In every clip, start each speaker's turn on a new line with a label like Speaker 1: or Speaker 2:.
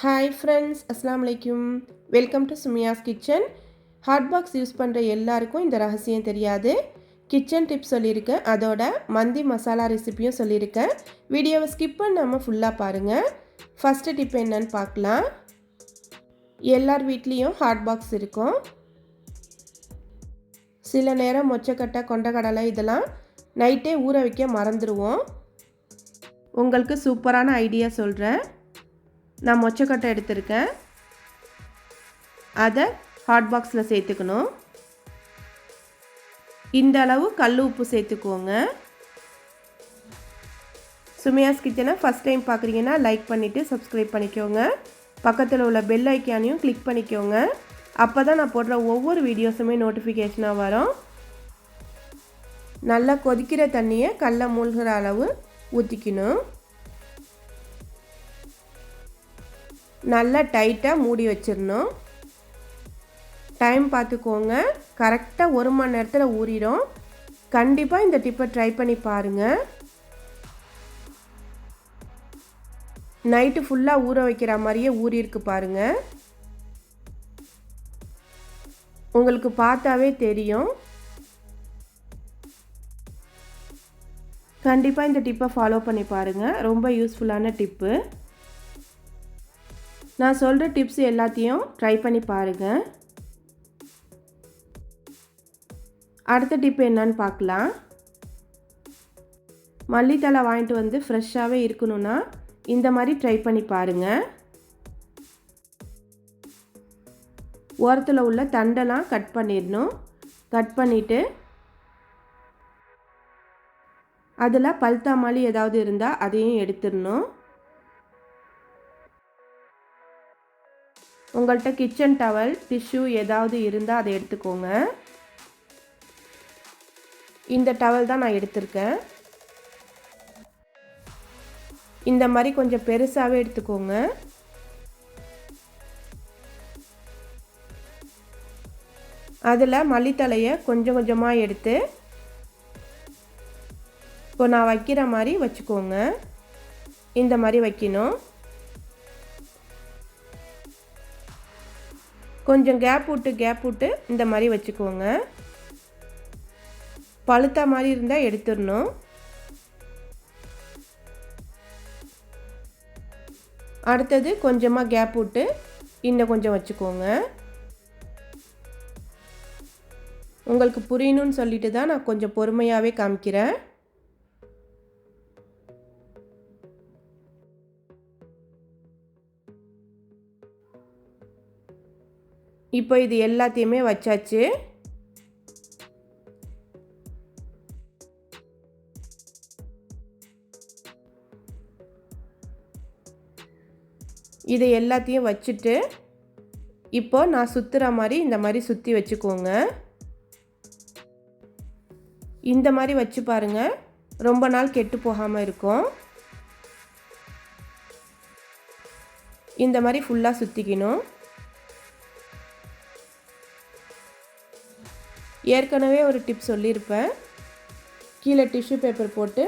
Speaker 1: Hi friends அஸ்லாம் வலைக்கும் welcome to Sumiya's kitchen hot box use பண்ணுற எல்லாருக்கும் இந்த ரகசியம் தெரியாது. கிச்சன் டிப்ஸ் சொல்லியிருக்கேன். அதோட மந்தி மசாலா ரெசிப்பியும் சொல்லியிருக்கேன். வீடியோவை ஸ்கிப் பண்ணாமல் ஃபுல்லாக பாருங்கள் ஃபஸ்ட்டு டிப் என்னன்னு பார்க்கலாம். எல்லார் வீட்லேயும் ஹாட் பாக்ஸ் இருக்கும். சில நேரம் மொச்சக்கட்டை கொண்டக்கடலை இதெல்லாம் நைட்டே ஊற வைக்க மறந்துடுவோம் உங்களுக்கு சூப்பரான ஐடியா சொல்கிறேன் நான் மொச்சக்கட்டை எடுத்திருக்கேன். அதை ஹாட் பாக்ஸில் சேர்த்துக்கணும். இந்த அளவு கல் உப்பு சேர்த்துக்கோங்க. சுமையாஸ் கிச்சனை ஃபஸ்ட் டைம் பார்க்குறீங்கன்னா லைக் பண்ணிவிட்டு சப்ஸ்கிரைப் பண்ணிக்கோங்க. பக்கத்தில் உள்ள பெல் ஐக்கானையும் கிளிக் பண்ணிக்கோங்க. அப்போ தான் நான் போடுற ஒவ்வொரு வீடியோஸுமே நோட்டிஃபிகேஷனாக வரும். நல்லா கொதிக்கிற தண்ணியை கல்லை மூழ்கிற அளவு ஊற்றிக்கணும் நல்லா டைட்டாக மூடி வச்சிடணும். டைம் பார்த்துக்கோங்க கரெக்டாக ஒரு மணி நேரத்தில் ஊறிடும். கண்டிப்பாக இந்த டிப்பை ட்ரை பண்ணி பாருங்கள் நைட்டு ஃபுல்லாக ஊற வைக்கிற மாதிரியே ஊறியிருக்கு பாருங்கள் உங்களுக்கு பார்த்தாவே தெரியும். கண்டிப்பாக இந்த டிப்பை ஃபாலோ பண்ணி பாருங்கள் ரொம்ப யூஸ்ஃபுல்லான டிப்பு. நான் சொல்கிற டிப்ஸ் எல்லாத்தையும் ட்ரை பண்ணி பாருங்கள் அடுத்த டிப் என்னன்னு பார்க்கலாம். மல்லித்தலை வாங்கிட்டு வந்து ஃப்ரெஷ்ஷாகவே இருக்கணும்னா இந்த மாதிரி ட்ரை பண்ணி பாருங்கள் ஓரத்தில் உள்ள தண்டெல்லாம் கட் பண்ணிடணும். கட் பண்ணிவிட்டு அதில் பல்தா மாதிரி ஏதாவது இருந்தால் அதையும் எடுத்துடணும். உங்கள்கிட்ட கிச்சன் டவல் டிஷ்யூ ஏதாவது இருந்தால் அதை எடுத்துக்கோங்க. இந்த டவல் தான் நான் எடுத்திருக்கேன். இந்த மாதிரி கொஞ்சம் பெருசாகவே எடுத்துக்கோங்க. அதில் மல்லித்தலையை கொஞ்சம் கொஞ்சமாக எடுத்து இப்போ நான் வைக்கிற மாதிரி வச்சுக்கோங்க. இந்த மாதிரி வைக்கணும். கொஞ்சம் கேப் விட்டு கேப் விட்டு இந்த மாதிரி வச்சுக்கோங்க. பழுத்த மாதிரி இருந்தால் எடுத்துடணும். அடுத்தது கொஞ்சமாக கேப் விட்டு இன்னும் கொஞ்சம் வச்சுக்கோங்க. உங்களுக்கு புரியணும்னு சொல்லிட்டு தான் நான் கொஞ்சம் பொறுமையாகவே காமிக்கிறேன். இப்போ இது எல்லாத்தையுமே வச்சாச்சு. இதை எல்லாத்தையும் வச்சுட்டு இப்போ நான் சுற்றுற மாதிரி இந்த மாதிரி சுற்றி வச்சுக்கோங்க. இந்த மாதிரி வச்சு பாருங்கள் ரொம்ப நாள் கெட்டு போகாமல் இருக்கும். இந்த மாதிரி ஃபுல்லாக சுற்றிக்கணும் ஏற்கனவே ஒரு டிப் சொல்லியிருப்பேன். கீழே டிஷ்யூ பேப்பர் போட்டு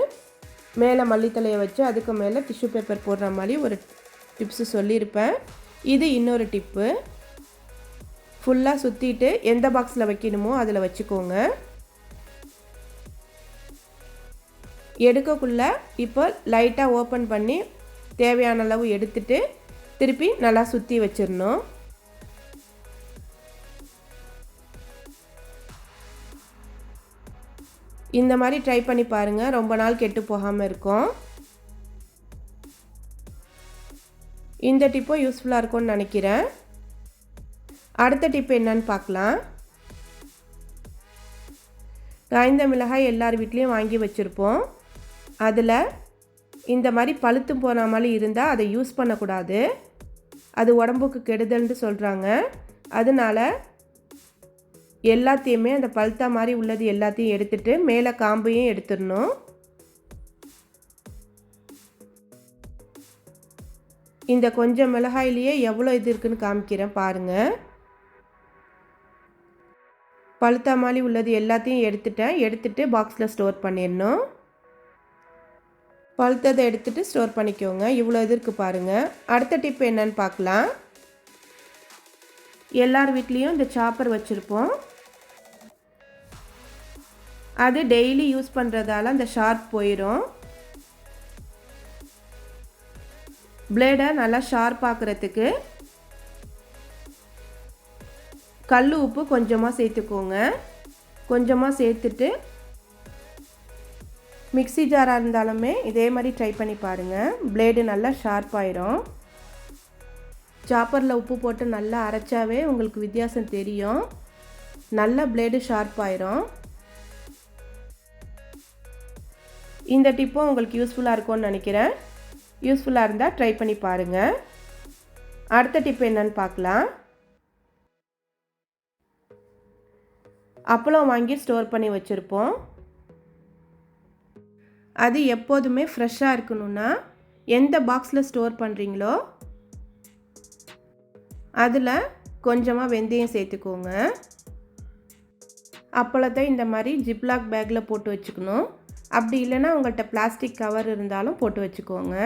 Speaker 1: மேலே மல்லித்தலையை வச்சு அதுக்கு மேலே டிஷ்யூ பேப்பர் போடுற மாதிரி ஒரு டிப்ஸு சொல்லியிருப்பேன். இது இன்னொரு டிப்பு ஃபுல்லாக சுற்றிட்டு எந்த பாக்ஸில் வைக்கணுமோ அதில் வச்சுக்கோங்க. எடுக்கக்குள்ள இப்போ லைட்டாக ஓப்பன் பண்ணி தேவையான அளவு எடுத்துட்டு திருப்பி நல்லா சுற்றி வச்சிடணும். இந்த மாதிரி ட்ரை பண்ணி பாருங்கள் ரொம்ப நாள் கெட்டு போகாமல் இருக்கும். இந்த டிப்பும் யூஸ்ஃபுல்லாக இருக்கும்னு நினைக்கிறேன். அடுத்த டிப்பு என்னன்னு பார்க்கலாம். காய்ந்த மிளகாய் எல்லார் வீட்லேயும் வாங்கி வச்சுருப்போம். அதில் இந்த மாதிரி பழுத்து போன மாதிரி இருந்தால் அதை யூஸ் பண்ணக்கூடாது. அது உடம்புக்கு கெடுதல்னு சொல்கிறாங்க அதனால் எல்லாத்தையுமே அந்த பழுத்தா மாதிரி உள்ளது எல்லாத்தையும் எடுத்துட்டு மேலே காம்பையும் எடுத்துடணும். இந்த கொஞ்சம் மிளகாயிலேயே எவ்வளோ இது இருக்குன்னு காமிக்கிறேன் பாருங்கள் பழுத்தா மாதிரி உள்ளது எல்லாத்தையும் எடுத்துட்டேன். எடுத்துட்டு பாக்ஸில் ஸ்டோர் பண்ணிடணும். பழுத்ததை எடுத்துகிட்டு ஸ்டோர் பண்ணிக்கோங்க. இவ்வளோ இது இருக்குது பாருங்கள் அடுத்த டிப் என்னன்னு பார்க்கலாம். எல்லார் வீட்லேயும் இந்த சாப்பர் வச்சுருப்போம். அது டெய்லி யூஸ் பண்ணுறதால அந்த ஷார்ப் போயிடும் பிளேடை நல்லா ஷார்ப் ஆக்கிறதுக்கு கல் உப்பு கொஞ்சமாக சேர்த்துக்கோங்க. கொஞ்சமாக சேர்த்துட்டு மிக்ஸி ஜாராக இருந்தாலுமே இதே மாதிரி ட்ரை பண்ணி பாருங்கள் பிளேடு நல்லா ஷார்ப் ஆயிரும். சாப்பரில் உப்பு போட்டு நல்லா அரைச்சாவே உங்களுக்கு வித்தியாசம் தெரியும். நல்லா பிளேடு ஷார்ப் ஆயிரும். இந்த டிப்பும் உங்களுக்கு யூஸ்ஃபுல்லாக இருக்கும்னு நினைக்கிறேன். யூஸ்ஃபுல்லாக இருந்தால் ட்ரை பண்ணி பாருங்கள் அடுத்த டிப் என்னன்னு பார்க்கலாம். அப்பளம் வாங்கி ஸ்டோர் பண்ணி வச்சுருப்போம். அது எப்போதுமே ஃப்ரெஷ்ஷாக இருக்கணும்னா எந்த பாக்ஸில் ஸ்டோர் பண்ணுறீங்களோ அதில் கொஞ்சமாக வெந்தயம் சேர்த்துக்கோங்க. அப்பளத்தை இந்த மாதிரி ஜிப்லாக் பேக்கில் போட்டு வச்சுக்கணும். அப்படி இல்லைன்னா உங்கள்கிட்ட பிளாஸ்டிக் கவர் இருந்தாலும் போட்டு வச்சுக்கோங்க.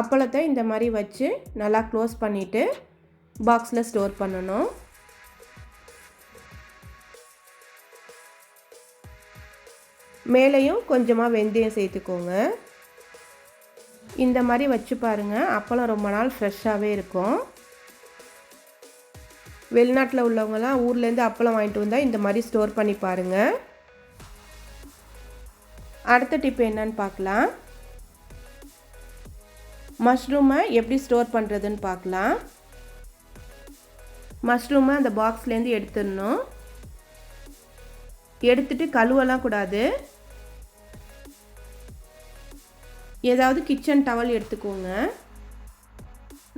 Speaker 1: அப்பளத்தை இந்த மாதிரி வச்சு நல்லா க்ளோஸ் பண்ணிவிட்டு பாக்ஸில் ஸ்டோர் பண்ணணும். மேலேயும் கொஞ்சமாக வெந்தயம் சேர்த்துக்கோங்க. இந்த மாதிரி வச்சு பாருங்கள் அப்பளம் ரொம்ப நாள் ஃப்ரெஷ்ஷாகவே இருக்கும். வெளிநாட்டில் உள்ளவங்கலாம் ஊர்லேருந்து அப்பளம் வாங்கிட்டு வந்தால் இந்த மாதிரி ஸ்டோர் பண்ணி பாருங்கள் அடுத்த டிப் என்னன்னு பார்க்கலாம். மஷ்ரூமை எப்படி ஸ்டோர் பண்ணுறதுன்னு பார்க்கலாம். மஷ்ரூமை அந்த பாக்ஸ்லேருந்து எடுத்துடணும். எடுத்துட்டு கழுவலாம் கூடாது. ஏதாவது கிச்சன் டவல் எடுத்துக்கோங்க.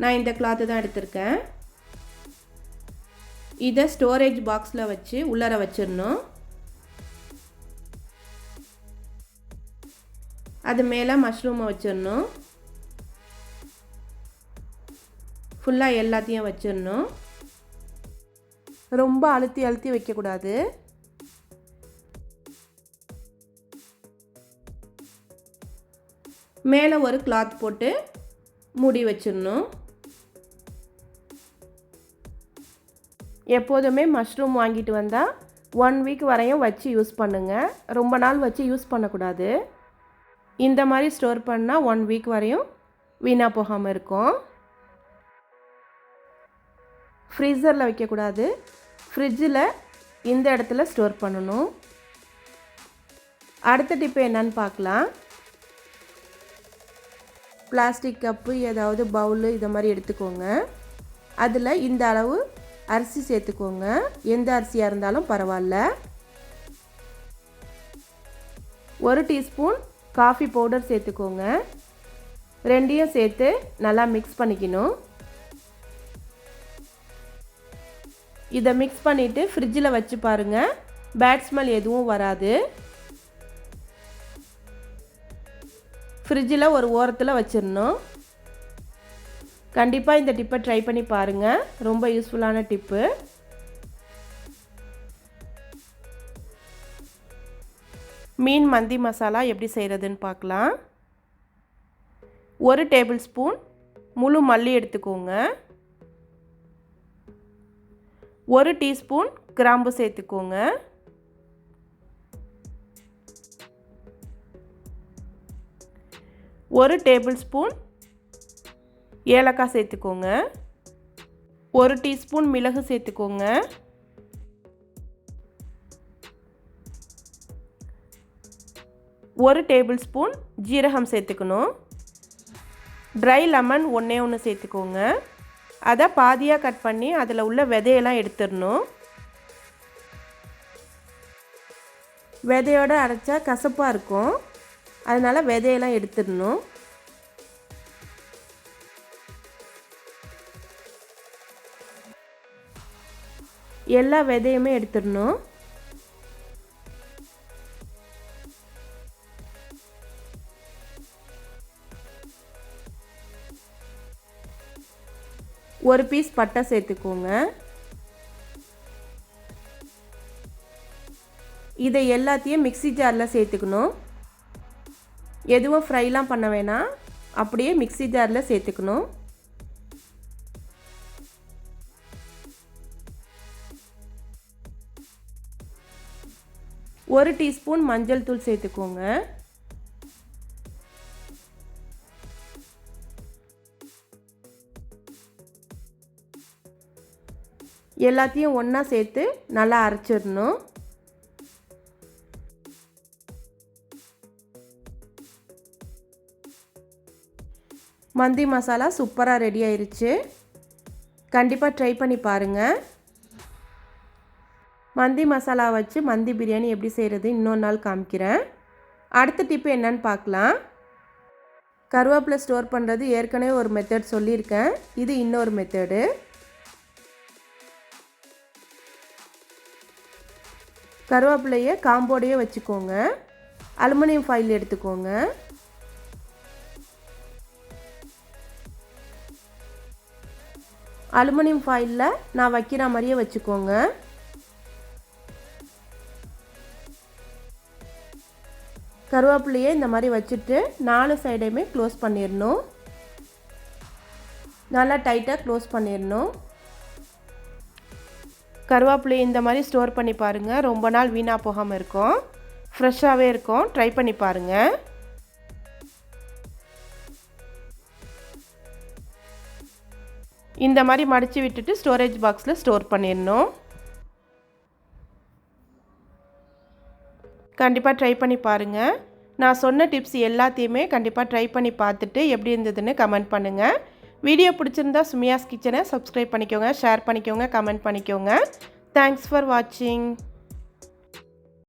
Speaker 1: நான் இந்த கிளாத்து தான் எடுத்திருக்கேன். இதை ஸ்டோரேஜ் பாக்ஸில் வச்சு உள்ளர வச்சிடணும். அது மேலே மஷ்ரூமை வச்சிடணும். ஃபுல்லாக எல்லாத்தையும் வச்சிடணும். ரொம்ப அழுத்தி அழுத்தி வைக்கக்கூடாது. மேலே ஒரு கிளாத் போட்டு மூடி வச்சிடணும். எப்போதுமே மஷ்ரூம் வாங்கிட்டு வந்தால் ஒன் வீக் வரையும் வச்சு யூஸ் பண்ணுங்கள் ரொம்ப நாள் வச்சு யூஸ் பண்ணக்கூடாது. இந்த மாதிரி ஸ்டோர் பண்ணால் ஒன் வீக் வரையும் வீணாக போகாமல் இருக்கும். ஃப்ரீசரில் வைக்கக்கூடாது. ஃப்ரிட்ஜில் இந்த இடத்துல ஸ்டோர் பண்ணணும். அடுத்த டிப்பு என்னன்னு பார்க்கலாம். பிளாஸ்டிக் கப்பு ஏதாவது பவுலு இதை மாதிரி எடுத்துக்கோங்க. அதில் இந்த அளவு அரிசி சேர்த்துக்கோங்க. எந்த அரிசியாக இருந்தாலும் பரவாயில்ல. ஒரு டீஸ்பூன் காஃபி பவுடர் சேர்த்துக்கோங்க. ரெண்டையும் சேர்த்து நல்லா மிக்ஸ் பண்ணிக்கணும். இதை மிக்ஸ் பண்ணிவிட்டு ஃப்ரிட்ஜில் வச்சு பாருங்கள் பேட் ஸ்மெல் எதுவும் வராது. ஃப்ரிட்ஜில் ஒரு ஓரத்தில் வச்சிடணும். கண்டிப்பாக இந்த டிப்பை ட்ரை பண்ணி பாருங்கள் ரொம்ப யூஸ்ஃபுல்லான டிப்பு. மீன் மந்தி மசாலா எப்படி செய்கிறதுன்னு பார்க்கலாம் ஒரு டேபிள் ஸ்பூன் முழு மல்லி எடுத்துக்கோங்க. ஒரு டீஸ்பூன் கிராம்பு சேர்த்துக்கோங்க. ஒரு டேபிள் ஸ்பூன் ஏலக்காய் சேர்த்துக்கோங்க. ஒரு டீஸ்பூன் மிளகு சேர்த்துக்கோங்க. ஒரு டேபிள் ஸ்பூன் ஜீரகம் சேர்த்துக்கணும். ட்ரை லெமன் ஒன்றே ஒன்று சேர்த்துக்கோங்க. அதை பாதியாக கட் பண்ணி அதில் உள்ள விதையெல்லாம் எடுத்துடணும். விதையோடு அரைச்சா கசப்பாக இருக்கும். அதனால் விதையெல்லாம் எடுத்துடணும். எல்லா விதையுமே எடுத்துடணும். ஒரு பீஸ் பட்டை சேர்த்துக்கோங்க. இதை எல்லாத்தையும் மிக்ஸி ஜாரில் சேர்த்துக்கணும். எதுவும் ஃப்ரைலாம் பண்ண வேணாம். அப்படியே மிக்ஸி ஜாரில் சேர்த்துக்கணும். ஒரு டீஸ்பூன் மஞ்சள் தூள் சேர்த்துக்கோங்க. எல்லாத்தையும் ஒன்றா சேர்த்து நல்லா அரைச்சிடணும். மந்தி மசாலா சூப்பராக ரெடி ஆயிருச்சு. கண்டிப்பாக ட்ரை பண்ணி பாருங்கள் மந்தி மசாலா வச்சு மந்தி பிரியாணி எப்படி செய்கிறது இன்னொரு நாள் காமிக்கிறேன். அடுத்த டிப்பு என்னன்னு பார்க்கலாம். கருவேப்பிலை ஸ்டோர் பண்ணுறது ஏற்கனவே ஒரு மெத்தட் சொல்லியிருக்கேன். இது இன்னொரு மெத்தடு கருவேப்பிலையை காம்போடையே வச்சுக்கோங்க. அலுமினியம் ஃபைல் எடுத்துக்கோங்க. அலுமினியம் ஃபாயிலில் நான் வைக்கிற மாதிரியே வச்சுக்கோங்க. கருவேப்பிலையே இந்த மாதிரி வச்சுட்டு நாலு சைடையுமே க்ளோஸ் பண்ணிடணும். நல்லா டைட்டாக க்ளோஸ் பண்ணிடணும். கருவேப்பிலையை இந்த மாதிரி ஸ்டோர் பண்ணி பாருங்கள் ரொம்ப நாள் வீணாக போகாமல் இருக்கும். ஃப்ரெஷ்ஷாகவே இருக்கும். ட்ரை பண்ணி பாருங்கள் இந்த மாதிரி மடித்து விட்டுட்டு ஸ்டோரேஜ் பாக்ஸில் ஸ்டோர் பண்ணிடணும். கண்டிப்பாக ட்ரை பண்ணி பாருங்கள் நான் சொன்ன டிப்ஸ் எல்லாத்தையுமே கண்டிப்பாக ட்ரை பண்ணி பார்த்துட்டு எப்படி இருந்ததுன்னு கமெண்ட் பண்ணுங்கள் வீடியோ பிடிச்சிருந்தா சுமியாஸ் கிச்சனை சப்ஸ்கிரைப் பண்ணிக்கோங்க ஷேர் பண்ணிக்கோங்க கமெண்ட் பண்ணிக்கோங்க. தேங்க்ஸ் ஃபார் வாட்சிங்